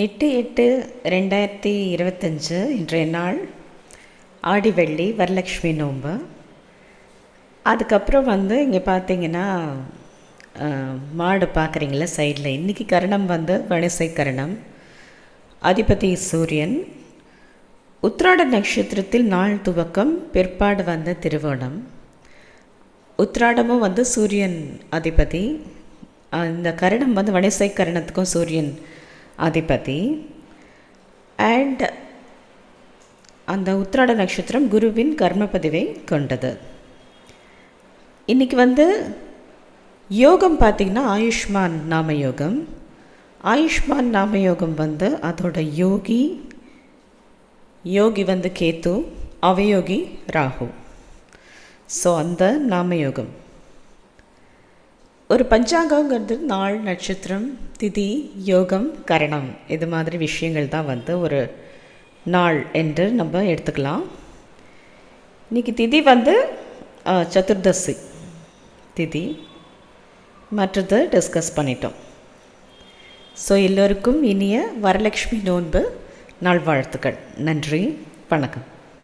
எட்டு எட்டு ரெண்டாயிரத்தி இருபத்தஞ்சு இன்றைய நாள் ஆடி வெள்ளி வரலக்ஷ்மி நோன்பு அதுக்கப்புறம் வந்து இங்கே பார்த்தீங்கன்னா மாடு பார்க்குறீங்களா சைடில் இன்றைக்கி கரணம் வந்து வனசை கரணம். அதிபதி சூரியன். உத்ராட நட்சத்திரத்தில் நாள் துவக்கம் பிற்பாடு வந்த திருவோணம். உத்ராடமும் வந்து சூரியன் அதிபதி. இந்த கரணம் வந்து வனசை கரணத்துக்கும் சூரியன் அதிபதி. அண்ட் அந்த உத்திராட நட்சத்திரம் குருவின் கர்மபதிவை கொண்டது. இன்றைக்கி வந்து யோகம் பார்த்திங்கன்னா ஆயுஷ்மான் நாம யோகம் ஆயுஷ்மான் நாம யோகம் வந்து அதோட யோகி யோகி வந்து கேத்து அவயோகி ராகு. ஸோ அந்த நாமயோகம். ஒரு பஞ்சாங்கங்கிறது நாள் நட்சத்திரம் திதி யோகம் கரணம். இது மாதிரி விஷயங்கள் தான் வந்து ஒரு நாள் என்று நம்ம எடுத்துக்கலாம். இன்றைக்கி திதி வந்து சதுர்தசி திதி. மற்றது டிஸ்கஸ் பண்ணிட்டோம். ஸோ எல்லோருக்கும் இனிய வரலட்சுமி நோன்பு நாள் வாழ்த்துக்கள் நன்றி வணக்கம்.